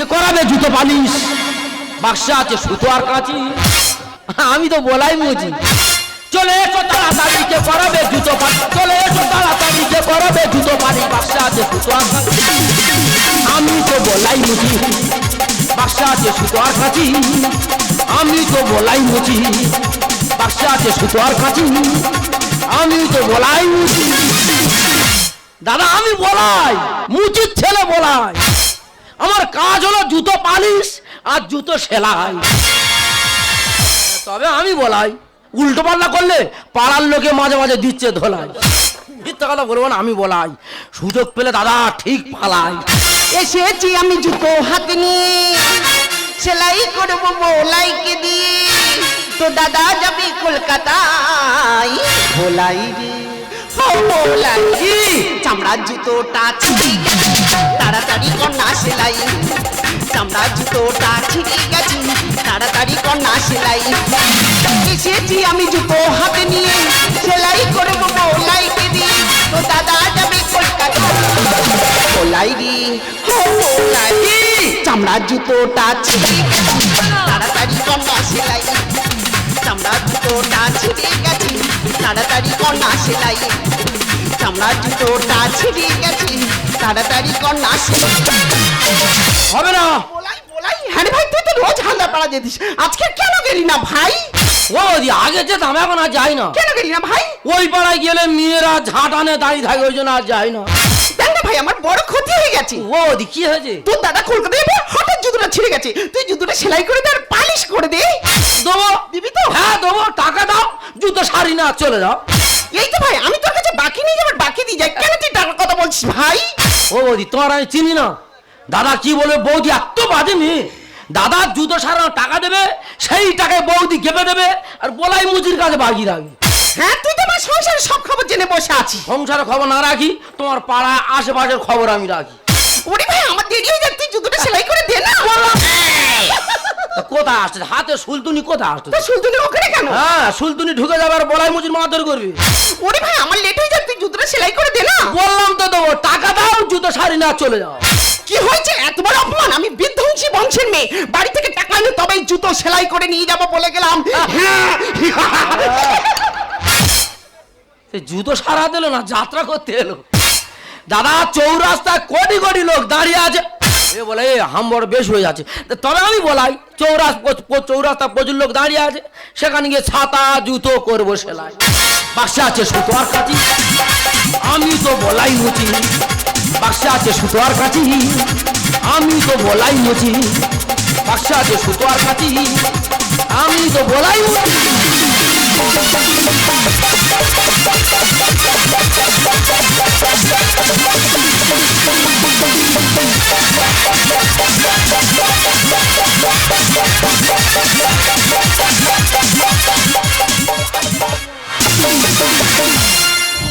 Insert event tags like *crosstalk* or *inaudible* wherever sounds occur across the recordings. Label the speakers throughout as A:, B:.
A: কে করাবে জুতো পালিশ? বাক্সা আছে সুতো আর কাঁচি। আমি তো বলাই মুজি চলে এসো তাড়াতাড়ি, কে করাবে জুতো পালিশ? চলে এসো তাড়াতাড়ি, কে করাবে জুতো পালিশ? বাক্সা আছে সুতো আর কাঁচি। আমি তো বলাই মুজি বাক্সা আছে সুতো আর কাঁচি। আমি তো বলাই মুজি বাক্সা আছে সুতো আর কাঁচি। আমি তো বলাই মুজি দাদা, আমি বলাই। মুচির ছেলে বলাই। আমার কাজ হলো জুতো পালিশ আর জুতো সেলাই। তবে আমি বলাই, উল্টো পাল্লা করলে পাড়ার লোকে মাঝে মাঝে দিচ্ছে ধোলাই। মিথ্যা কথা বলব না, আমি বলাই, সুযোগ পেলে দাদা ঠিক পালাই।
B: এসেছি আমি জুতো হাতে নিয়ে, সেলাই করব বোলাইকে দিয়ে। তো দাদা যাবে কলকাতায় ভোলাই রে। রে চামড়ার জুতোটা ছিঁড়ে গেছে তাড়াতাড়ি কন্যা সেলাই চামড়ার জুতোটা ছিঁড়ে গেছে তাড়াতাড়ি কন্যা সেলাই। এসেছি আমি জুতো হাতে নিয়ে, সেলাই করব বোলাইকে দিয়ে। তো দাদা যাবে ভোলাই রে ও চামড়ার জুতোটা ছিঁড়ে গেছে তাড়াতাড়ি কন্যা সেলাই চামড়ার জুতোটা ছিঁড়ে গেছে তাড়াতাড়ি কন্যা সেলাই। চামড়ার জুতোটা ছিঁড়ে গেছে তাড়াতাড়ি কন্যা সেলাই
A: হবে না।
B: বলাই বলাই হ্যাঁ ভাই তুই তো রোজ হালদা পাড়া যেতিস। আজকে কেন গেলি না ভাই?
A: ও দি আগে যেতাম এখন আর যাই না।
B: কেন গেলি না ভাই?
A: ওই পাড়ায় গেলে মেয়েরা ঝাঁটানে দাঁড়িয়ে থাকে ওই জন্য আর যাই না।
B: দেখ না ভাই আমার বড় ক্ষতি হয়ে গেছে।
A: ও দি কি হয়েছে?
B: তোর দাদা কলকাতায় এবার হঠাৎ জুতোটা ছিঁড়ে গেছে। তুই জুতোটা সেলাই করে দে আর পালিশ করে দে।
A: দেবো।
B: দিবি তো?
A: হ্যাঁ দেবো টাকা দাও জুতো শাড়ি না চলে যাও।
B: এই তো ভাই আমি তোর কাছে বাকি নিয়ে যাবার বাকি দিয়ে যাই। কেন তুই টাকার কথা বলছিস ভাই?
A: ও বৌদি তোমার আমি চিনি না। দাদা কি বলে বৌদি এত বাজে মেয়ে দাদা জুতো সারানো টাকা দেবে সেই টাকায় বৌদি গেপে দেবে আর বলাই মুচির কাছে বাকি রাখবি।
B: হ্যাঁ তুই তো আমার সংসারের সব খবর জেনে বসে আছিস।
A: সংসারের খবর না রাখি তোমার পাড়ায় আশেপাশের খবর আমি রাখি।
B: ওরে ভাই আমার দেরি হয়ে যাচ্ছে জুতোটা সেলাই করে
A: কোথায় আসছে হাতে সুলতুনি কোথায় আসছে
B: শুনতুনি ওখানে কেন?
A: হ্যাঁ সুলতুনি ঢুকে যাবে আর বলাই মুচির মারধর করবি।
B: ওরে ভাই আমার লেট হয়ে যাচ্ছে তুই জুতোটা সেলাই করে দে না।
A: বললাম তো দেবো টাকা দাও জুতো শাড়ি না চলে যাও।
B: কি হয়েছে? এত বড় অপমান? আমি বিধ্বংসী বংশের মেয়ে। বাড়ি থেকে টাকা এনে তবেই জুতো সেলাই করে নিয়ে যাব বলে গেলাম। *laughs*
A: সে জুতো সারা দিল না যাত্রা করতে এলো। দাদা চৌরাস্তায় কোটি কোটি লোক দাঁড়িয়ে আছে। এ বলে, এ হাম্বর বেশ হয়ে যাচ্ছে। তবে আমি বলাই, চৌরাস চৌরাস্তা প্রচুর লোক দাঁড়িয়ে আছে, সেখানে গিয়ে ছাতা, জুতো করব সেলাই। বাক্সা আছে সুতো আর কাচি। আমি তো বলাই মুচি, বাক্সা আছে সুতো আর কাচি। আমি তো বলাই মুচি, বাক্সা আছে সুতো আর কাচি। আমি তো বলাই মুচি।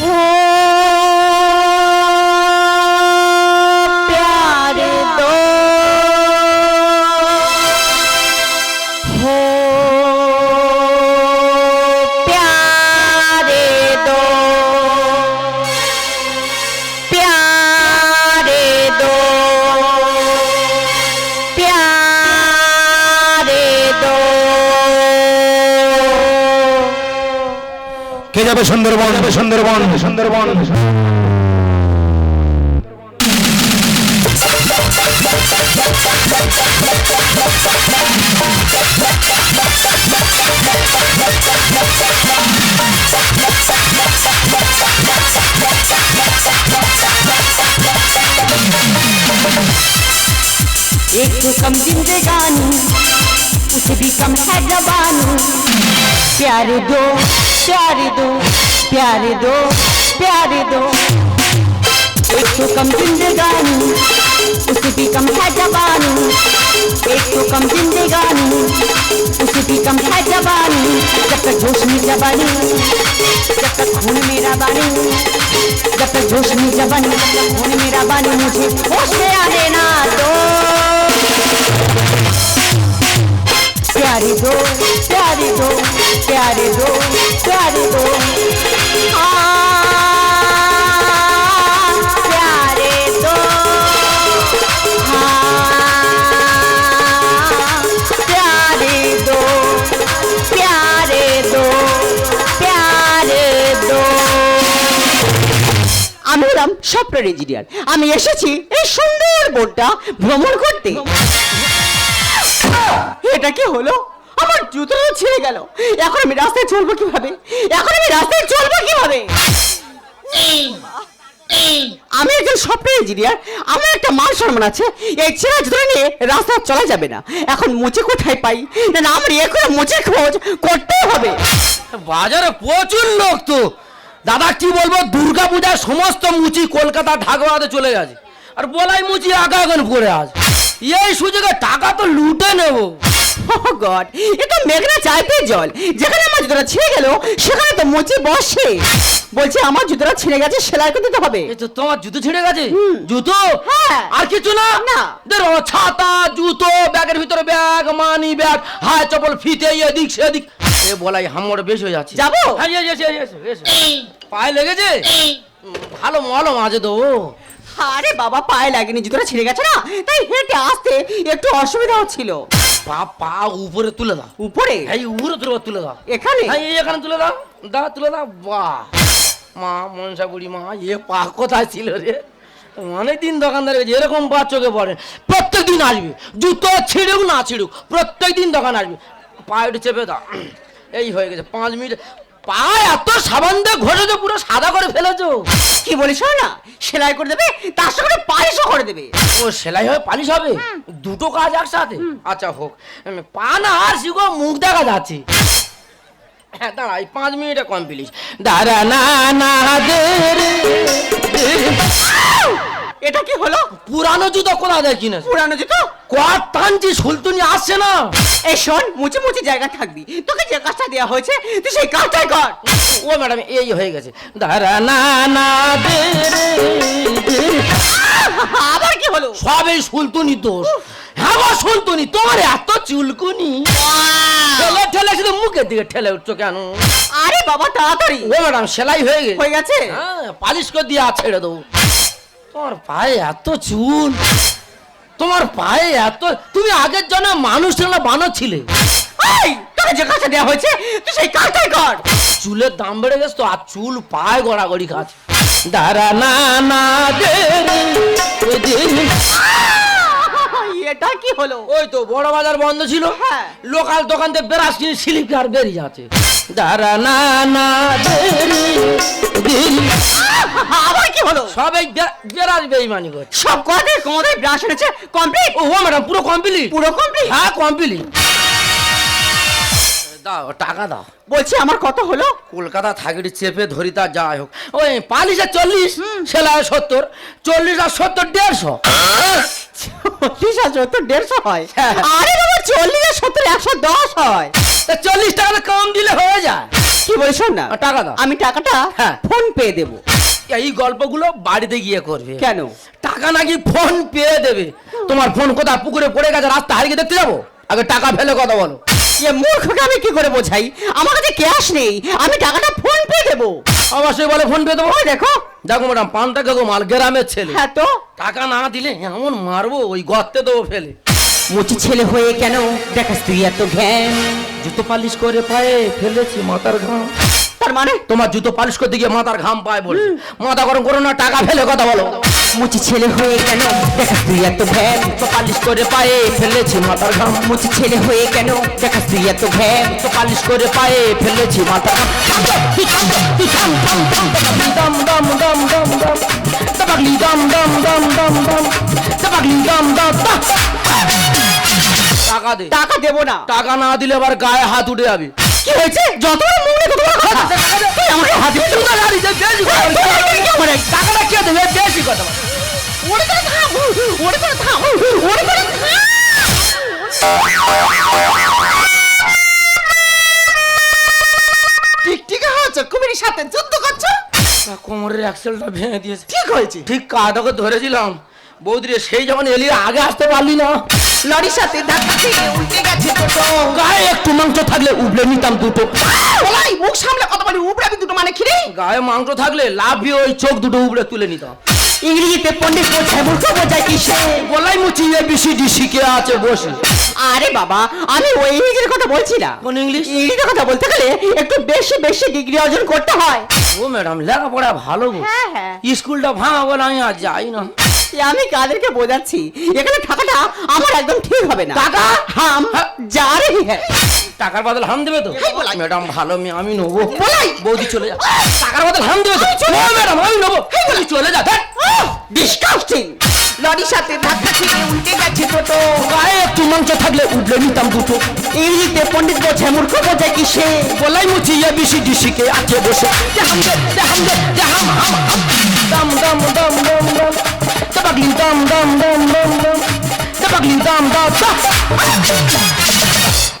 B: Oh
C: কে যাবে সুন্দরবন যাবে সুন্দরবন সুন্দরবন
B: एक तो कम जिंदगानी उसे भी कम है जवानी। प्यारे दो प्यारे दो प्यारे दो प्यारे दो। एक तो कम जिंदगानी, उसे भी कम है जवानी। एक तो कम जिंदगानी, उसे भी कम है जवानी। जब तक जोश में जवानी, जब तक खून मेरा बानी। जब तक जोश में जवानी, जब तक खून मेरा बानी, मुझे होश में आने प्यारे दो প্যারে দো আমি হলাম সফটওয়্যার ইঞ্জিনিয়ার আমি এসেছি এই সুন্দর বোর্ডটা ভ্রমণ করতে। এটা কি হলো? আমার জুতোটা ছিঁড়ে গেল। এখন আমি রাস্তায় চলবো কীভাবে? এখন আমি রাস্তায় চলবো কীভাবে? আমি একজন সফটওয়্যার ইঞ্জিনিয়ার আমার একটা মান সম্মান আছে। এই ছেঁড়া জুতো নিয়ে রাস্তায় চলা যাবে না। এখন মুচে কোথায় পাই? না আমার এখন মুচে খোঁজ করতেই হবে।
A: বাজারে প্রচুর লোক তো। দাদা, কি বলব দুর্গা পূজার সমস্ত মুচি কলকাতা ঢাকাতে চলে গেছে। আর বলাই মুচি আগা আগান পড়ে আজ। এই সুযোগে টাকা তো লুটে নেব।
B: ও গড এটা মেঘনা চাইতে জল। যেখানে আমার জুতোটা ছিঁড়ে গেল সেখানে তো মুচি বসে। বলছে আমার জুতোটা ছিঁড়ে গেছে সেলাই করে দিতে হবে।
A: তো তোমার জুতো ছিঁড়ে গেছে? জুতো?
B: হ্যাঁ।
A: আর কিছু না?
B: না।
A: দেখো ছাতা জুতো ব্যাগের ভিতরে ব্যাগ মানি ব্যাগ হায় চপল ফিতে এদিক সেদিক। এ বলাই হামড় বেশ হয়ে যাচ্ছে।
B: যাব?
A: হ্যাঁ এসো, এসো, এসো, এসো। পায়ে লেগেছে? ভালো মলম আছে তো
B: আরে বাবা পায়ে লাগেনি জুতোটা ছিঁড়ে গেছে না? তাই হেঁটে আসতে একটু অসুবিধা হচ্ছিল
A: পা পা উপরে তুলে দাও।
B: উপরে?
A: এই উপরে তুলে তুলে দাও।
B: এখানে?
A: হ্যাঁ এই এখানে তুলে দাও দা তুলে দাও। বাহ। মা মনসা বুড়ি মা এ পা কোথায় ছিল রে? অনেকদিন দোকানদার এরকম পা চোখে পড়ে। প্রত্যেক দিন আসবে জুতো ছিঁড়ুক না ছিঁড়ুক প্রত্যেক দিন দোকান আসবে। পা একটু চেপে দাও। এই হয়ে গেছে পাঁচ মিনিট। পা এত সাবান দিয়ে ঘষেছো পুরো সাদা করে ফেলেছো।
B: কি বলিস না? সেলাই করে দেবে তার সঙ্গে পালিশও করে দেবে।
A: ও সেলাই হয়ে পালিশ হবে? দুটো কাজ একসাথে? আচ্ছা হোক। পা না আর শিখো মুখ দেখা যাচ্ছে। হ্যাঁ দাঁড়াই পাঁচ মিনিটে কমপ্লিট দাঁড়া না না
B: এটা কি হলো?
A: পুরানো জুতো কোথা দেয় কিনে
B: পুরানো জুতো?
A: কত টানছি সুলতুনি আসছে না।
B: এই শোন মুচি মুচি জায়গা থাকবি। তোকে যে কাজটা দেওয়া হয়েছে তুই সেই কাজটাই কর।
A: ও ম্যাডাম এই হয়ে গেছে। দাঁড়া না না দে রে।
B: আবার কি হলো?
A: সবই সুলতুনি দোষ। হ্যাঁ গো সুলতুনি তোমার এত চুলকুনি। ঠেলে ঠেলে শুধু মুখের দিকে ঠেলে উঠছো কেন?
B: আরে বাবা তাড়াতাড়ি।
A: ও ম্যাডাম সেলাই হয়ে গেছে।
B: হয়ে গেছে?
A: হ্যাঁ পালিশ করে দিয়ে ছেড়ে দেবো। তোমার পায়ে এত চুল। তোমার পায়ে এত তুমি আগের জন্য মানুষ না বানর ছিলে
B: এই তোকে যে কাজটা দেওয়া হয়েছে তুই সেই কাজটাই কর
A: চুলের দাম বেড়ে গেছে তো আর চুল পায়ে গড়াগড়ি খাচ্ছে দাঁড়া না না দে রে।
B: এটা কি হলো
A: ওই তো বড় বাজার বন্ধ ছিল
B: হ্যাঁ।
A: লোকাল দোকান থেকে বেরাস কিনে স্লিপ আর বেরিয়ে যাচ্ছে দাঁড়া না না দে রে, দে রে।
B: আবার কি হলো?
A: সবাই বে- বেরাস বেইমানি করছে।
B: সব কথা কোমরে ব্রাশ এনেছে কমপ্লিট
A: ও ম্যাডাম পুরো কমপ্লিট
B: পুরো কমপ্লিট
A: হ্যাঁ কমপ্লিট দাও টাকা দাও।
B: বলছি আমার কত হলো?
A: কলকাতা থাকি চেপে ধরি তা যাই হোক। ওই পালিশে চল্লিশ সেলাই সত্তর চল্লিশ আর সত্তর দেড়শো।
B: চল্লিশ আর সত্তর দেড়শো হয়?
A: হ্যাঁ।
B: আরে বাবা চল্লিশ আর সত্তর একশো দশ হয়।
A: তা চল্লিশ টাকা কম দিলে হয়ে যায়।
B: কি শোন না?
A: টাকা দাও।
B: আমি টাকাটা
A: হ্যাঁ।
B: ফোন পে দেবো।
A: এই গল্পগুলো বাড়িতে গিয়ে করবে।
B: কেন?
A: টাকা নাকি ফোন পেয়ে দেবে। তোমার ফোন কোথায়? পুকুরে পড়ে গেছে রাস্তা হারিয়ে দেখতে যাব? আগে টাকা ফেলে কথা বলো।
B: এ মূর্খকে আমি কি করে বোঝাই? আমার কাছে ক্যাশ নেই আমি টাকাটা ফোন পে দেবো।
A: অবশ্যই বলে ফোন পে দেবো।
B: দেখো।
A: দেখো ম্যাডাম পানটা গো মাল গ্রামের ছেলে।
B: হ্যাঁ তো?
A: টাকা না দিলে এমন মারবো ওই গর্তে দেবো ফেলে।
B: মুচি ছেলে হয়ে কেন? দেখাস তুই এত জ্ঞান
A: জুতো পালিশ করে পায়ে ফেলেছি মাথার ঘাম।
B: তার মানে
A: তোমার জুতো পালিশ করতে গিয়ে মাথার ঘাম পায় বলে মাথা গরম করো না টাকা ফেলে কথা বলো
B: মুচি ছেলে হয়ে কেন দেখাস তুই এত জ্ঞান
A: জুতো পালিশ করে পায়ে ফেলেছি মাথার ঘাম
B: মুচি ছেলে হয়ে কেন দেখাস তুই এত জ্ঞান
A: জুতো পালিশ করে পায়ে ফেলেছি মাথার ঘাম দম দম দম দম দম দম দম দম দম দম তাবাগলি দম দম দম টাকা দে।
B: টাকা দেবো না।
A: টাকা না দিলে আবার গায়ে হাত উঠে যাবে।
B: কি হয়েছে? যত মুখে তত কথা। তুই আমাকে হাত
A: তুই বেশি কথা টাকাটা কে দেবে? বেশি কথা
B: ওরে করে থাম ওরে করে থাম ওরে করে টিকটিকা হচ্ছে কুমিরের সাথে যুদ্ধ করছ?
A: কোমরের অ্যাক্সেলটা ভেঙে দিয়েছে।
B: ঠিক হয়েছে।
A: ঠিক কাটাকে ধরেছিলাম। বৌদিরে সেই যখন এলি আগে আসতে পারলি না।
B: লরির সাথে ধাক্কা খেয়ে উল্টে গেছে দুটো
A: গায়ে একটু মাংস থাকলে উবলে নিতাম দুটো।
B: বলাই মুখ সামলে কত বলি উপরে দুটো মানে খিরে?
A: গায়ে মাংস থাকলে লাভিয়ে ওই চোখ দুটো উবড়ে তুলে নিতাম।
B: ইংরেজিতে পণ্ডিত বোঝায় মূর্খ বোঝায় কিসে?
A: গলাই মুচি এ বিসি ডি শিখে আছে বসে।
B: আরে বাবা আমি ওই ইংরেজির কথা বলছি না।
A: কোন ইংলিশ?
B: ইংরেজির কথা বলতে গেলে একটু বেশি বেশি ডিগ্রি অর্জন করতে হয়।
A: ও ম্যাডাম লেখাপড়া ভালো গো
B: হ্যাঁ, হ্যাঁ।
A: স্কুলটা ভাঙা বলে আমি আর যাই না।
B: আমি কাদেরকে বোঝাচ্ছি? এখানে থাকাটা আমার একদম ঠিক হবে না।
A: টাকা?
B: হাম যা রে হ্যাঁ
A: টাকার বদল হাম দেবে তো?
B: বলাই।
A: ম্যাডাম ভালো মেয়ে আমি নেব।
B: বলাই।
A: বৌদি চলে যা। টাকার বদল হাম দেবে তো? ও ম্যাডাম আমি নেব। বলি চলে যা।
B: ডিসকাস্টিং লরির সাথে ধাক্কা খেয়ে উল্টে গেছে টোটো।
A: গায়ে একটু মাংস থাকলে উঠলে নিতাম দুটো।
B: ইংরেজিতে পণ্ডিত বোঝায় মূর্খ বোঝায় কিসে?
A: গলাই মুচি এ বিসি ডি শিখে আছে বসে। দেহাম দে দেহাম দে দেহাম হাম হাম দাম দাম দাম দাম দাম। দাম দাম দাম দাম দাম তাবাগলি দাম দাম দাম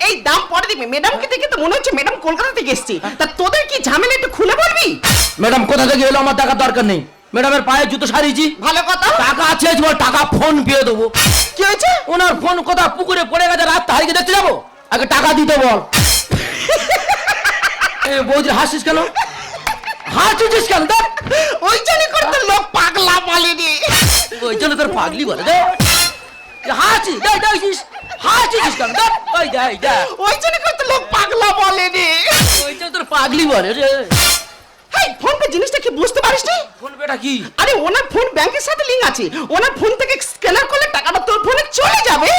B: এই দাম পরে দিবি ম্যাডামকে দেখে তো মনে হচ্ছে ম্যাডাম কলকাতা থেকে এসছে। তা তোদের কি ঝামেলা একটু খুলে বলবি?
A: ম্যাডাম কোথা থেকে এলো? আমার টাকার দরকার নেই। ম্যাডামের পায়ে জুতো সারিয়েছি।
B: ভালো কথা।
A: টাকা আছে তোমার টাকা ফোন পেয়ে দেবো।
B: কি হয়েছে?
A: ওনার ফোন কোথা পুকুরে পড়ে গেছে রাত হারিয়ে দেখতে যাব? আগে টাকা দিতে বল। *laughs* এ বৌদি হাসিস কেন? হাসিস কেন? দেখ।
B: ওই জন্য করতে
A: ওই জন্য তোর পাগলি বলে দে। হাসি দেখ দেখছিস হাসিস কেন দেখ ওই দেখ দেখ
B: ওই জন্য কত লোক পাগলা বলেনি
A: ওই জন্য তোর পাগলি বলে রে।
B: হেই ফোন পে জিনিসটা কি বুঝতে পারিস নি?
A: ফোন পেটা কি?
B: আরে ওনার ফোন ব্যাংকের সাথে লিংক আছে। ওনার ফোন থেকে স্ক্যানার করলে টাকাটা তোর ফোনে চলে যাবে।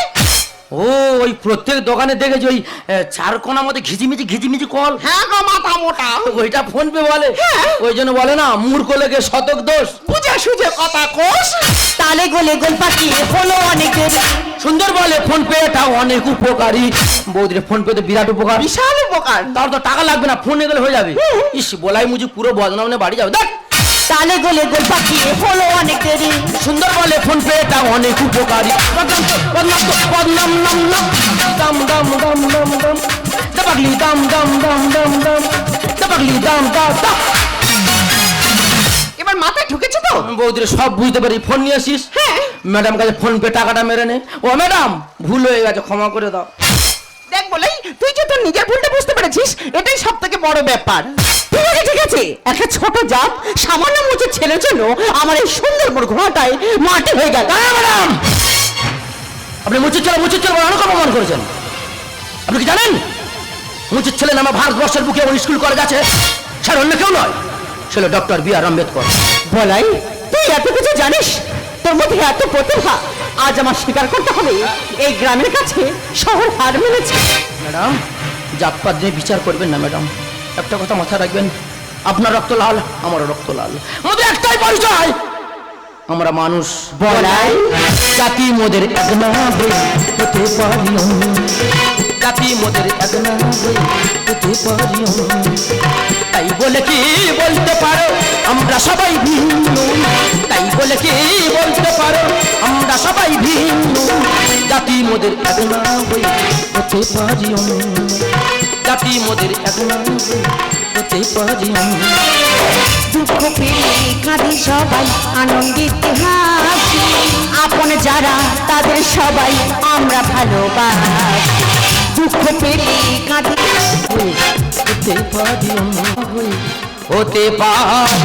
A: ও ওই প্রত্যেক দোকানে দেখেছি ওই এ, চার কোনার মধ্যে ঘিচিমিচি ঘিচিমিচি কল।
B: হ্যাঁ গো মাথা মোটা।
A: ওইটা ফোন পে বলে।
B: হ্যাঁ।
A: ওই জন্য বলে না মূর্খ লেগে শতক দোষ।
B: বুঝে সুঝে কথা কোষ তালে গোলে গোল পাখি হলো অনেক।
A: সুন্দর বলে ফোন পে এটা অনেক উপকারী। বৌদির ফোন পে তো বিরাট উপকার।
B: বিশাল উপকার।
A: তার তো টাকা লাগবে না ফোনে গেলে হয়ে যাবে। ইস বলাই মুজি পুরো বদনাম নিয়ে বাড়ি যাবে। দেখ
B: তালে গোলে গোল পাখি হলো অনেক দেরি।
A: সুন্দর বলে ফোন পে এটা অনেক উপকারী। বদনাম তো বদনাম নাম নাম। দাম দাম দাম দাম দাম। দাবাগলি দাম দাম দাম দাম দাম। দাবাগলি দাম দাম দাম।
B: এবার মাথায় ঢুকেছে তো?
A: বৌদির সব বুঝতে পারি ফোন নিয়ে আসিস?
B: হ্যাঁ।
A: ম্যাডাম কাছে ফোন পে টাকাটা মেরে নে। ও ম্যাডাম ভুল হয়ে গেছে ক্ষমা করে দাও।
B: দেখ বলেই তুই যে তোর নিজের ভুলটা বুঝতে পেরেছিস এটাই সব থেকে বড় ব্যাপার। ঠিক আছে ঠিক আছে। একটা ছোট জাত সামান্য মুচের ছেলের জন্য আমার এই সুন্দর বড় ঘোড়াটাই মাটি হয়ে গেল।
A: ম্যাডাম! আপনি মুচির ছেলে মুচির ছেলে অনেক অপমান করেছেন। আপনি কি জানেন? মুচির ছেলে নামে ভারতবর্ষের বুকে ওই স্কুল কলেজ আছে স্যার অন্য কেউ নয় ছিল ডক্টর বি আর আম্বেদকর।
B: বলাই তুই এত কিছু জানিস? তোর মধ্যে এত প্রতিভা আজ আমার স্বীকার করতে হবে এই গ্রামের কাছে শহর হার মেনেছে।
A: ম্যাডাম জাতপাত নিয়ে বিচার করবেন না ম্যাডাম। একটা কথা মাথায় রাখবেন আপনার রক্ত লাল আমারও রক্ত লাল। আমাদের একটাই পরিচয়। আমরা মানুষ।
B: বলাই
A: জাতি মোদের এক না হতে পারি। জাতি মোদের এক না হয়ে হতে পারি তাই বলে কি বলতে পারো আমরা সবাই ভিন্ন। তাই বলে কি বলতে পারো আমরা সবাই ভিন্ন। জাতি মোদের এক না হতে পারি জাতি মোদের হতে পারি
B: দুঃখ কাঁদি সবাই, আনন্দিত হাসি আপন যারা, তাদের সবাই আমরা ভালোবাসি দুঃখ পেলে কাঁদি
A: হতে পারি। হতে পারি।